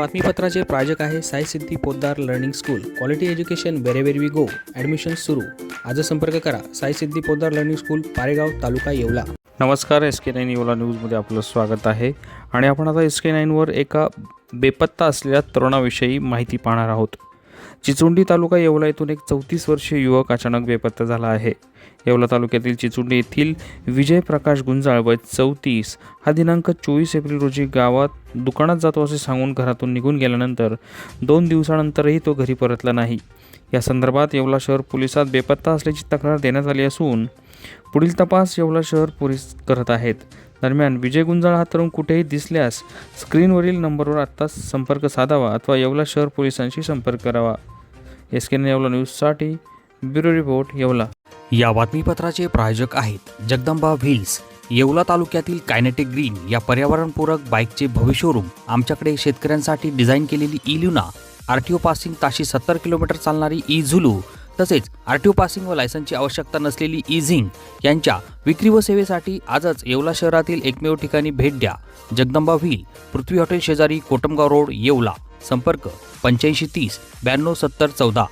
बातमीपत्राचे प्रायोजक आहे Sai Siddhi Podar learning school. Quality education wherever we go admission सुरू. आज संपर्क करा. Sai Siddhi Podar learning school Paregaon taluka Yeola. नमस्कार एस के नाईन येवला न्यूजमध्ये आपलं स्वागत आहे. आणि आपण आता एस के नाईनवर एका बेपत्ता असलेल्या तरुणाविषयी माहिती पाहणार आहोत. चिचुंडी तालुका येवला येथून एक चौतीस वर्षीय युवक अचानक बेपत्ता झाला आहे. येवला तालुक्यातील चिचुंडी येथील विजय प्रकाश गुंजाळ वय चौतीस हा दिनांक चोवीस एप्रिल रोजी गावात दुकानात जातो असे सांगून घरातून निघून गेल्यानंतर दोन दिवसानंतरही तो घरी परतला नाही. या संदर्भात येवला शहर पोलिसात बेपत्ता असल्याची तक्रार देण्यात आली असून पुढील तपास येवला शहर पोलीस करत आहेत. दरम्यान विजय गुंजाळ हा तरुण कुठेही दिसल्यास स्क्रीनवरील नंबरवर आत्ताच संपर्क साधावा अथवा येवला शहर पोलिसांशी संपर्क करावा. एस के येवला न्यूजसाठी ब्युरो रिपोर्ट येवला. या बातमीपत्राचे प्रायोजक आहेत जगदंबा व्हील्स. येवला तालुक्यातील कायनेटिक ग्रीन या पर्यावरणपूरक बाईकचे भविष्यरूम आमच्याकडे शेतकऱ्यांसाठी डिझाईन केलेली ई ल्युना. ओ पासिंग ताशी सत्तर किलोमीटर चालणारी ई झुलू तसेच आरटीओ पासिंग व लायसनची आवश्यकता नसलेली ई झिंग यांच्या विक्री व सेवेसाठी आजच येवला शहरातील एकमेव ठिकाणी भेट द्या. जगदंबा व्हील पृथ्वी हॉटेल शेजारी कोटमगाव रोड येवला. संपर्क पंच्याऐंशी तीस ब्याण्णव सत्तर चौदा.